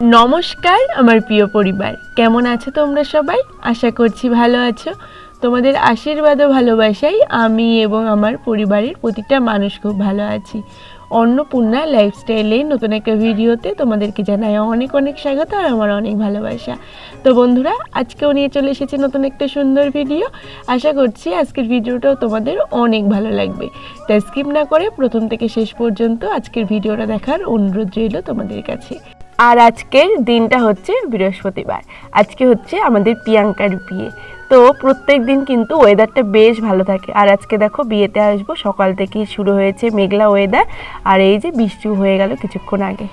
নমস্কার, আমার প্রিয় পরিবার। কেমন আছো তোমরা সবাই? আশা করছি ভালো আছো। তোমাদের আশীর্বাদ ও ভালোবাসাই আমি এবং আমার পরিবারের প্রতিটা মানুষ খুব ভালো আছি। অন্নপূর্ণা লাইফস্টাইলে নতুন একটা ভিডিওতে তোমাদেরকে জানাই অনেক অনেক স্বাগত আর আমার অনেক ভালোবাসা। তো বন্ধুরা, আজকেও নিয়ে চলে এসেছি নতুন একটা সুন্দর ভিডিও। আশা করছি আজকের ভিডিওটাও তোমাদের অনেক ভালো লাগবে। তাই স্কিপ না করে প্রথম থেকে শেষ পর্যন্ত আজকের ভিডিওটা দেখার অনুরোধ রইল তোমাদের কাছে। আর আজকের দিনটা হচ্ছে বৃহস্পতিবার। আজকে হচ্ছে আমাদের প্রিয়াঙ্কার বিয়ে। তো প্রত্যেক দিন কিন্তু ওয়েদারটা বেশ ভালো থাকে। আর আজকে দেখো বিয়েতে আসব, সকাল থেকেই শুরু হয়েছে মেঘলা ওয়েদার আর এই যে বৃষ্টি হয়ে গেল কিছুক্ষণ আগে।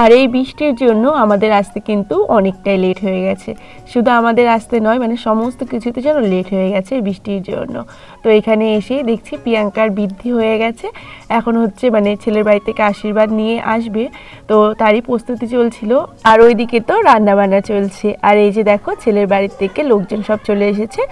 আর এই বৃষ্টির জন্য আমাদের আসতে কিন্তু অনেকটাই লেট হয়ে গেছে। শুধু আমাদের আসতে নয় মানে সমস্ত কিছুতে যেন লেট হয়ে গেছে বৃষ্টির জন্য। তো এখানে এসে দেখছি প্রিয়াঙ্কার বৃদ্ধি হয়ে গেছে। এখন হচ্ছে মানে ছেলের বাড়ি থেকে আশীর্বাদ নিয়ে আসবে। তো তারই প্রস্তুতি চলছিল। আর ওইদিকে তো রান্নাবান্না চলছে। আর এই যে দেখো, ছেলের বাড়ির থেকে লোকজন সব চলে এসেছে।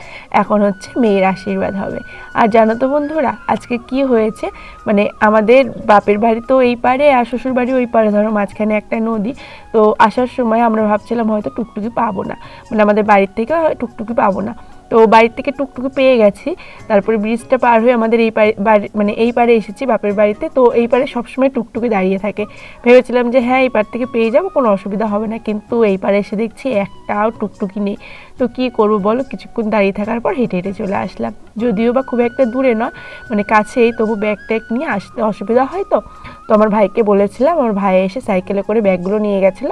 এখন হচ্ছে মেয়ের আশীর্বাদ হবে। আর জানো তো বন্ধুরা, আজকে কি হয়েছে? মানে আমাদের বাপের বাড়ি তো এই পারে আর শ্বশুর বাড়ি ওই পারে। ধরো মাঝখানে একটা নদী। তো আসার সময় আমরা ভাবছিলাম হয়তো টুকটুকি পাবো না। মানে আমাদের বাড়ির থেকে টুকটুকি পাবো না। তো বাড়ির থেকে টুকটুকি পেয়ে গেছি। তারপরে ব্রিজটা পার হয়ে আমাদের এই পারে মানে এই পারে এসেছি বাপের বাড়িতে। তো এই পারে সবসময় টুকটুকি দাঁড়িয়ে থাকে। ভেবেছিলাম যে হ্যাঁ এই পার থেকে পেয়ে যাব, কোনো অসুবিধা হবে না। কিন্তু এই পারে এসে দেখছি একটাও টুকটুকি নেই। তো কী করব বলো? কিছুক্ষণ দাঁড়িয়ে থাকার পর হেঁটে হেঁটে চলে আসলাম। যদিও বা খুব একটা দূরে নয়। মানে কাছেই, তবু ব্যাগ ট্যাগ নিয়ে আসতে অসুবিধা হয় তো। তো আমার ভাইকে বলেছিলাম, আমার ভাই এসে সাইকেলে করে ব্যাগগুলো নিয়ে গেছিল,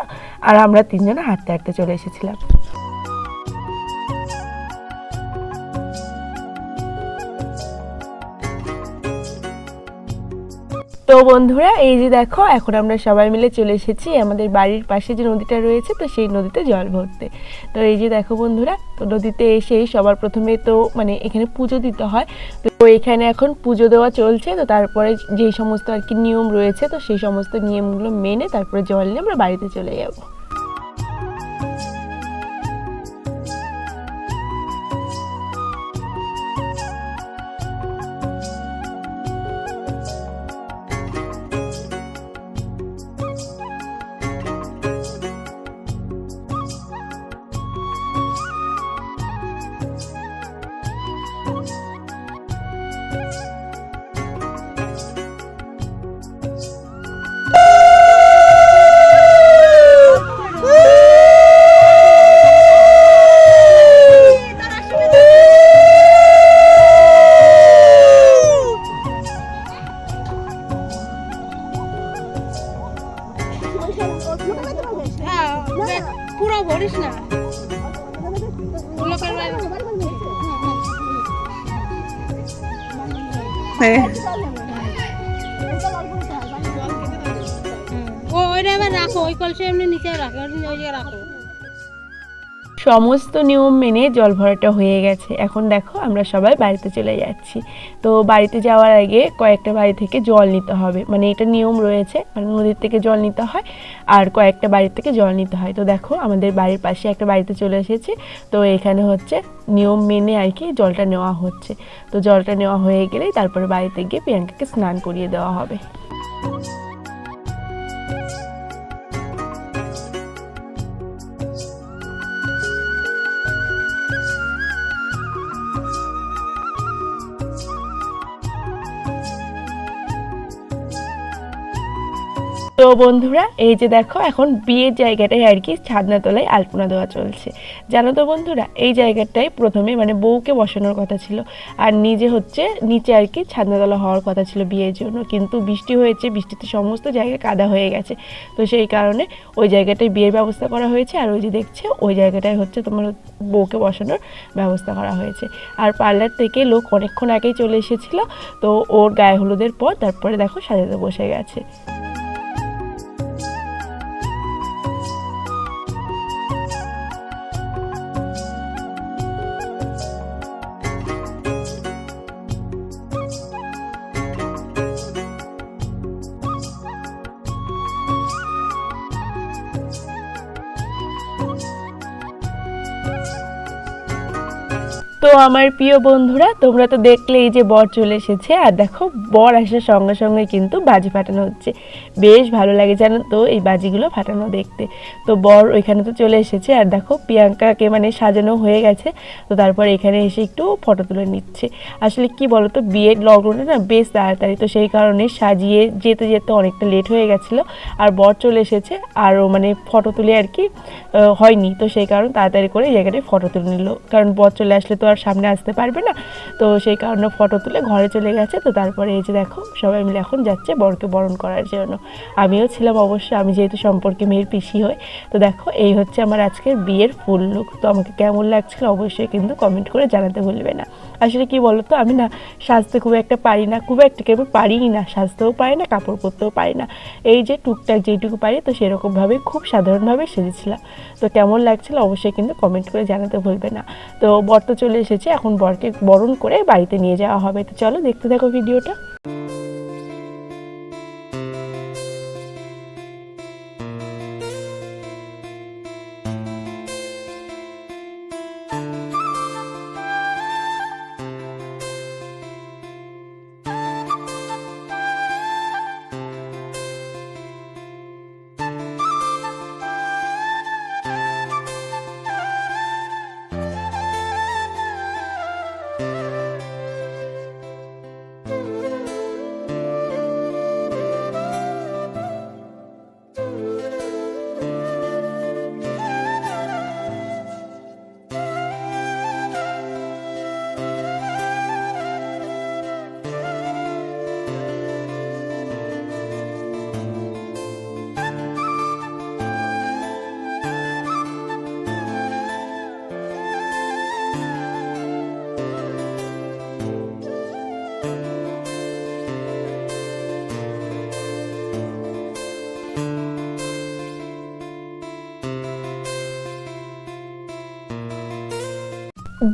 আর আমরা তিনজনে হাঁটতে হাঁটতে চলে এসেছিলাম। বন্ধুরা, এই যে দেখো, এখন আমরা সবাই মিলে চলে এসেছি আমাদের বাড়ির পাশে যে নদীটা রয়েছে, তো সেই নদীতে জল ভরতে। তো এই যে দেখো বন্ধুরা, তো নদীতে এসে সবার প্রথমে তো মানে এখানে পুজো দিতে হয়। তো এখানে এখন পুজো দেওয়া চলছে, তো তারপরে যে সমস্ত আর কি নিয়ম রয়েছে, তো সেই সমস্ত নিয়মগুলো মেনে তারপরে জল নিয়ে আমরা বাড়িতে চলে যাব। সমস্ত নিয়ম মেনে জল ভরাটা হয়ে গেছে। এখন দেখো, আমরা সবাই বাড়িতে চলে যাচ্ছি। তো বাড়িতে যাওয়ার আগে কয়েকটা বাড়ি থেকে জল নিতে হবে। মানে এটা নিয়ম রয়েছে মানে নদীর থেকে জল নিতে হয় আর কয়েকটা বাড়ি থেকে জল নিতে হয়। তো দেখো, আমাদের বাড়ির পাশে একটা বাড়িতে চলে এসেছি। তো এখানে হচ্ছে নিয়ম মেনে আর কি জলটা নেওয়া হচ্ছে। তো জলটা নেওয়া হয়ে গেলেই তারপরে বাড়িতে গিয়ে প্রিয়াঙ্কাকে স্নান করিয়ে দেওয়া হবে। তো বন্ধুরা, এই যে দেখো, এখন বিয়ের জায়গাটায় আর কি ছাদনা তলায় আলপনা দেওয়া চলছে। জানো তো বন্ধুরা, এই জায়গাটায় প্রথমে মানে বউকে বসানোর কথা ছিল, আর নিজে হচ্ছে নিচে আর কি ছাদনাতলা হওয়ার কথা ছিল বিয়ের জন্য। কিন্তু বৃষ্টি হয়েছে, বৃষ্টিতে সমস্ত জায়গায় কাদা হয়ে গেছে। তো সেই কারণে ওই জায়গাটায় বিয়ের ব্যবস্থা করা হয়েছে, আর ওই যে দেখছে, ওই জায়গাটায় হচ্ছে তোমার বউকে বসানোর ব্যবস্থা করা হয়েছে। আর পার্লার থেকে লোক অনেকক্ষণ আগেই চলে এসেছিল, তো ওর গায়ে হলুদের পর তারপরে দেখো সাজাতে বসে গেছে। তো আমার প্রিয় বন্ধুরা, তোমরা তো দেখলেই যে বর চলে এসেছে। আর দেখো, বর আসার সঙ্গে সঙ্গে কিন্তু বাজি ফাটানো হচ্ছে। বেশ ভালো লাগে জানো তো এই বাজিগুলো ফাটানো দেখতে। তো বর ওইখানে তো চলে এসেছে। আর দেখো, প্রিয়াঙ্কাকে মানে সাজানো হয়ে গেছে। তো তারপর এখানে এসে একটু ফটো তুলে নিচ্ছে। আসলে কি বলতো, বিয়ের লগ্নটা না বেশ তাড়াতাড়ি। তো সেই কারণে সাজিয়ে যেতে যেতে অনেকটা লেট হয়ে গেছিল। আর বর চলে এসেছে। আরও মানে ফটো তুলে আর কি হয়নি। তো সেই কারণে তাড়াতাড়ি করে জায়গাটায় ফটো তুলে নিল। কারণ বর চলে আসলে তো আর সামনে আসতে পারবে না। তো সেই কারণে ফটো তুলে ঘরে চলে গেছে। তো তারপরে এই যে দেখো, সবাই মিলে এখন যাচ্ছে বরকে বরণ করার জন্য। আমিও ছিলাম অবশ্যই, আমি যেহেতু সম্পর্কে মেয়ের পিসি হই। তো দেখো, এই হচ্ছে আমার আজকের বিয়ের ফুল লুক তো আমাকে কেমন লাগছিল অবশ্যই কিন্তু কমেন্ট করে জানাতে ভুলবে না। আসলে কি বলতো? আমি না সাজতে খুব একটা পারি না, খুব একটা কেউ পারিই না, সাজতেও পারি না, কাপড় পরতেও পারি না। এই যে টুকটাক যেইটুকু পারি, তো সেরকমভাবে খুব সাধারণভাবে সেজেছিলাম। তো কেমন লাগছিল অবশ্যই কিন্তু কমেন্ট করে জানাতে ভুলবে না। তো বর তো চলে এসেছে, এখন বরকে বরণ করে বাড়িতে নিয়ে যাওয়া হবে। তো চলো দেখতে দেখো ভিডিওটা।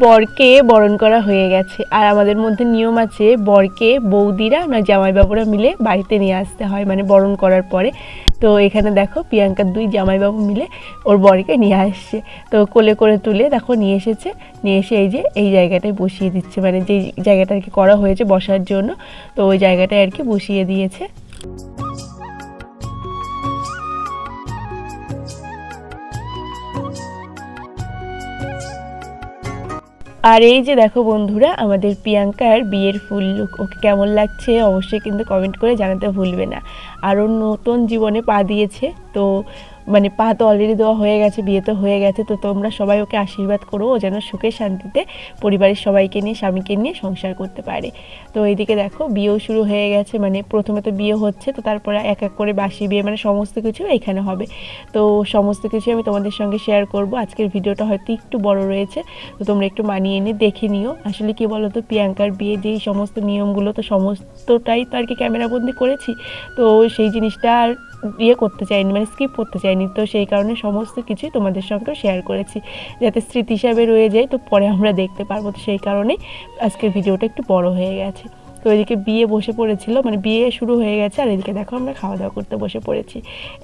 বরকে বরণ করা হয়ে গেছে। আর আমাদের মধ্যে নিয়ম আছে, বরকে বৌদিরা না জামাইবাবুরা মিলে বাড়িতে নিয়ে আসতে হয় মানে বরণ করার পরে। তো এখানে দেখো প্রিয়াঙ্কার দুই জামাইবাবু মিলে ওর বরকে নিয়ে আসছে। তো কোলে করে তুলে দেখো নিয়ে এসেছে, নিয়ে এসে এই যে এই জায়গাটায় বসিয়ে দিচ্ছে মানে যেই জায়গাটা আর কি করা হয়েছে বসার জন্য, তো ওই জায়গাটায় আর কি বসিয়ে দিয়েছে। আর এই যে দেখো বন্ধুরা, আমাদের প্রিয়াঙ্কার বিয়ের ফুল লুক ওকে কেমন লাগছে অবশ্যই কিন্তু কমেন্ট করে জানাতে ভুলবে না। আরও নতুন জীবনে পা দিয়েছে, তো মানে পা তো অলরেডি দেওয়া হয়ে গেছে, বিয়ে তো হয়ে গেছে, তো তোমরা সবাই ওকে আশীর্বাদ করো, ও যেন সুখে শান্তিতে পরিবারের সবাইকে নিয়ে, স্বামীকে নিয়ে সংসার করতে পারে। তো এইদিকে দেখো, বিয়েও শুরু হয়ে গেছে মানে প্রথমে তো বিয়ে হচ্ছে, তো তারপরে এক এক করে বাসি বিয়ে মানে সমস্ত কিছু এখানে হবে। তো সমস্ত কিছু আমি তোমাদের সঙ্গে শেয়ার করব। আজকের ভিডিওটা হয়তো একটু বড় রয়েছে, তো তোমরা একটু মানিয়ে নিয়ে দেখে নিও। আসলে কি বলো তো প্রিয়াঙ্কার বিয়ে যেই সমস্ত নিয়মগুলো, তো সমস্তটাই তো আর কি ক্যামেরাবন্দি করেছি, তো সেই জিনিসটা আর ইয়ে করতে চাইনি মানে স্কিপ করতে চাইনি। তো সেই কারণে সমস্ত কিছুই তোমাদের সঙ্গে শেয়ার করেছি। যাতে স্মৃতি হিসাবে রয়ে যায়, তো পরে আমরা দেখতে পারব। তো সেই কারণেই আজকের ভিডিওটা একটু বড় হয়ে গেছে। তো এদিকে বিয়ে বসে পড়েছিল মানে বিয়ে শুরু হয়ে গেছে, আর এদিকে দেখো আমরা খাওয়া দাওয়া করতে বসে পড়েছি।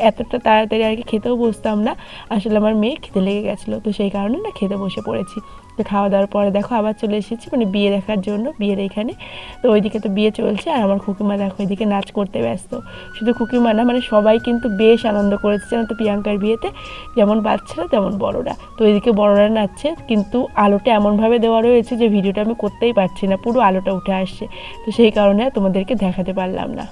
এতটা তাড়াতাড়ি আর কি খেতেও বসতাম না। আসলে আমার মেয়ে খেতে লেগে গেছিল, তো সেই কারণে না খেতে বসে পড়েছি। তো খাওয়া দাওয়ার পরে দেখো আবার চলে এসেছি মানে বিয়ে দেখার জন্য, বিয়ের এখানে। তো ওইদিকে তো বিয়ে চলছে আর আমার খুকিমা দেখো এদিকে নাচ করতে ব্যস্ত। শুধু খুকিমা না মানে সবাই কিন্তু বেশ আনন্দ করেছে জানো তো প্রিয়াঙ্কার বিয়েতে। যেমন বাচ্চারা, তেমন বড়রা। তো এদিকে বড়রা নাচছে, কিন্তু আলোটা এমনভাবে দেওয়া রয়েছে যে, ভিডিওটা আমি করতেই পারছি না, পুরো আলোটা উঠে আসছে। তো সেই কারণে তোমাদেরকে দেখাতে পারলাম না।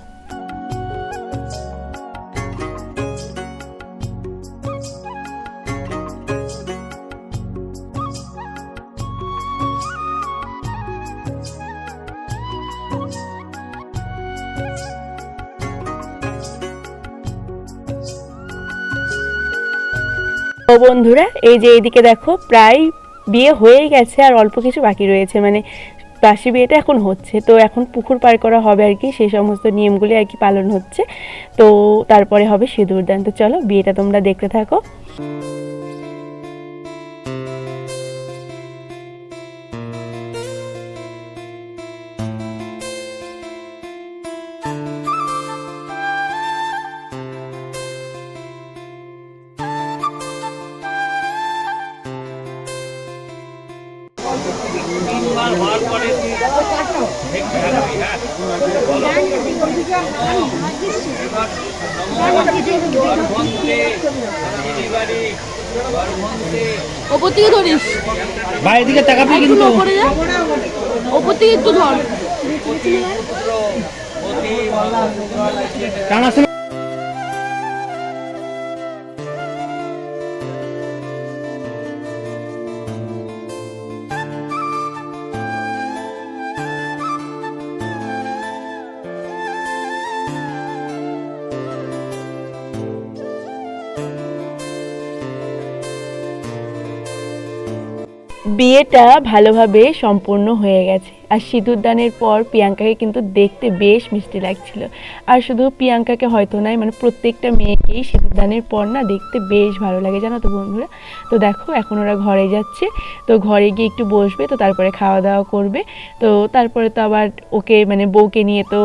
তো বন্ধুরা, এই যে এইদিকে দেখো, প্রায় বিয়ে হয়েই গেছে আর অল্প কিছু বাকি রয়েছে মানে বাসি বিয়েটা এখন হচ্ছে। তো এখন পুকুর পার করা হবে আর কি, সেই সমস্ত নিয়মগুলি আর কি পালন হচ্ছে। তো তারপরে হবে সিঁদুর দান। তো চলো, বিয়েটা তোমরা দেখতে থাকো। ওপর থেকে ধরিস। বাইরের দিকে তাকাবি কিন্তু। ওপরে থেকে একটু ধর। বিয়েটা ভালোভাবে সম্পূর্ণ হয়ে গেছে। আর সিঁদুর দানের পর প্রিয়াঙ্কাকে কিন্তু দেখতে বেশ মিষ্টি লাগছিল। আর শুধু প্রিয়াঙ্কাকে হয়তো নয় মানে প্রত্যেকটা মেয়েকেই সিঁদুর দানের পর না দেখতে বেশ ভালো লাগে, জানো তো বন্ধুরা? তো দেখো, এখন ওরা ঘরে যাচ্ছে। তো ঘরে গিয়ে একটু বসবে, তো তারপরে খাওয়া দাওয়া করবে। তো তারপরে তো আবার ওকে মানে বউকে নিয়ে তো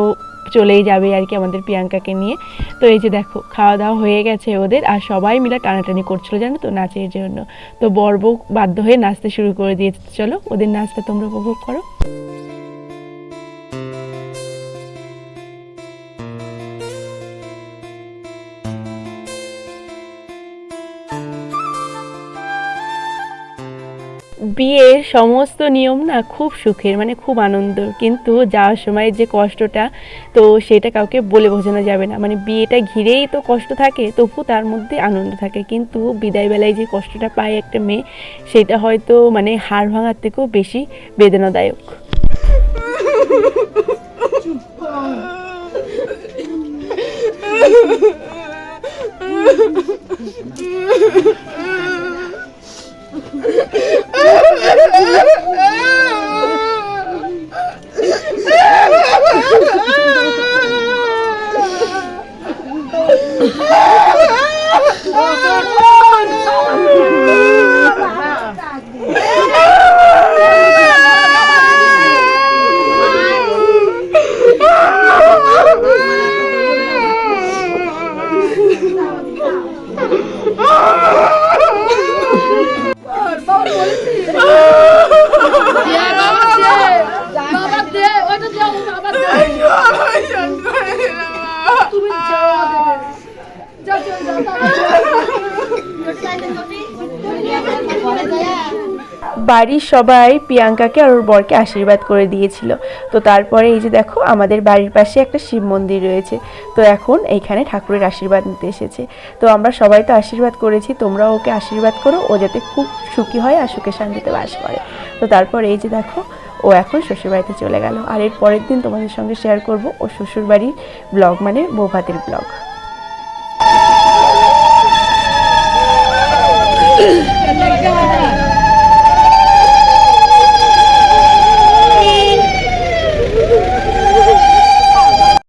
চলেই যাবে আর কি আমাদের প্রিয়াঙ্কাকে নিয়ে। তো এই যে দেখো খাওয়া দাওয়া হয়ে গেছে ওদের আর সবাই মিলে টানাটানি করছিল জানো তো নাচের জন্য। তো বর্ব বাধ্য হয়ে নাচতে শুরু করে দিয়েছে। চলো ওদের নাচটা তোমরা উপভোগ করো। বিয়ের সমস্ত নিয়ম না খুব সুখের মানে খুব আনন্দ। কিন্তু যাওয়ার সময় যে কষ্টটা, তো সেটা কাউকে বলে বোঝানো যাবে না। মানে বিয়েটা ঘিরেই তো কষ্ট থাকে, তবু তার মধ্যে আনন্দ থাকে। কিন্তু বিদায় বেলায় যে কষ্টটা পায় একটা মেয়ে, সেটা হয়তো মানে হাড় ভাঙার থেকেও বেশি বেদনাদায়ক। বাবা বাড়ির সবাই প্রিয়াঙ্কাকে আর ওর বরকে আশীর্বাদ করে দিয়েছিল। তো তারপরে এই যে দেখো, আমাদের বাড়ির পাশে একটা শিব মন্দির রয়েছে। তো এখন এইখানে ঠাকুরের আশীর্বাদ নিতে এসেছে। তো আমরা সবাই তো আশীর্বাদ করেছি, তোমরাও ওকে আশীর্বাদ করো, ও যাতে খুব সুখী হয় আর সুখে শান্তিতে বাস করে। তো তারপর এই যে দেখো, ও এখন শ্বশুরবাড়িতে চলে গেল। আর এর পরের দিন তোমাদের সঙ্গে শেয়ার করব ও শ্বশুরবাড়ির ব্লগ মানে বৌভাতের ব্লগ